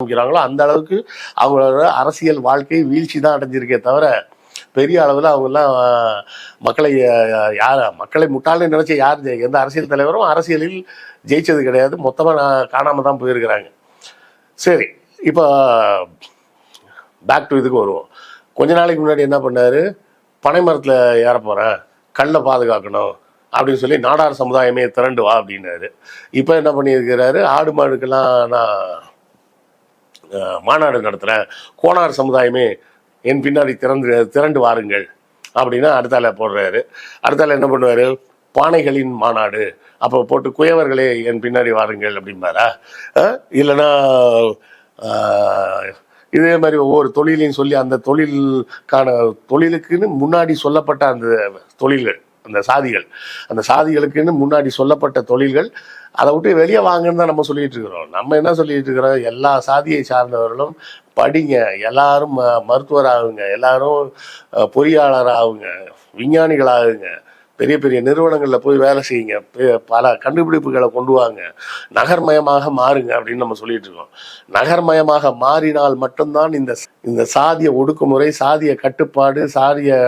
ஆரம்பிக்கிறாங்களோ அந்த அளவுக்கு அவங்களோட அரசியல் வாழ்க்கை வீழ்ச்சி தான் அடைஞ்சிருக்கே தவிர பெரிய அளவில் அவங்கெல்லாம் மக்களை யார் மக்களை முட்டாள்னு நினச்ச யார் எந்த அரசியல் தலைவரும் அரசியலில் ஜெயிச்சது கிடையாது. மொத்தமாக நான் காணாமல் தான் போயிருக்கிறாங்க. சரி இப்போ பேக் டு இதுக்கு வருவோம். கொஞ்ச நாளைக்கு முன்னாடி என்ன பண்ணாரு? பனை மரத்தில் ஏற போகிறேன் கல்லை பாதுகாக்கணும் அப்படின்னு சொல்லி நாடார் சமுதாயமே திரண்டு வா அப்படின்னாரு. இப்போ என்ன பண்ணியிருக்கிறாரு? ஆடு மாடுக்கெல்லாம் நான் மாநாடு நடத்துகிறேன் கோனார் சமுதாயமே என் பின்னாடி திறந்து திரண்டு வாருங்கள் அப்படின்னா அடுத்தால போடுறாரு. அடுத்தால என்ன பண்ணுவார்? பானைகளின் மாநாடு. அப்போ போட்டு குயவர்களே என் பின்னாடி வாருங்கள் அப்படிம்பாரா? இல்லைன்னா இதே மாதிரி ஒவ்வொரு தொழிலையும் சொல்லி அந்த தொழிலுக்கான தொழிலுக்குன்னு முன்னாடி சொல்லப்பட்ட அந்த தொழில்கள். அந்த சாதிகள். அந்த சாதிகளுக்குன்னு முன்னாடி சொல்லப்பட்ட தொழில்கள் அதை விட்டு வெளியே வாங்கன்னு தான் நம்ம சொல்லிட்டு இருக்கிறோம். நம்ம என்ன சொல்லிட்டு இருக்கிறோம்? எல்லா சாதியை சார்ந்தவர்களும் படிங்க. எல்லாரும் ம- மருத்துவர் ஆகுங்க எல்லாரும் பொறியாளர் ஆகுங்க விஞ்ஞானிகள் ஆகுங்க பெரிய பெரிய நிறுவனங்களில் போய் வேலை செய்யுங்க. பல கண்டுபிடிப்புகளை கொண்டு வாங்க. நகர்மயமாக மாறுங்க அப்படின்னு நம்ம சொல்லிட்டு இருக்கோம். நகர்மயமாக மாறினால் மட்டும்தான் இந்த இந்த சாதிய ஒடுக்குமுறை சாதிய கட்டுப்பாடு சாதிய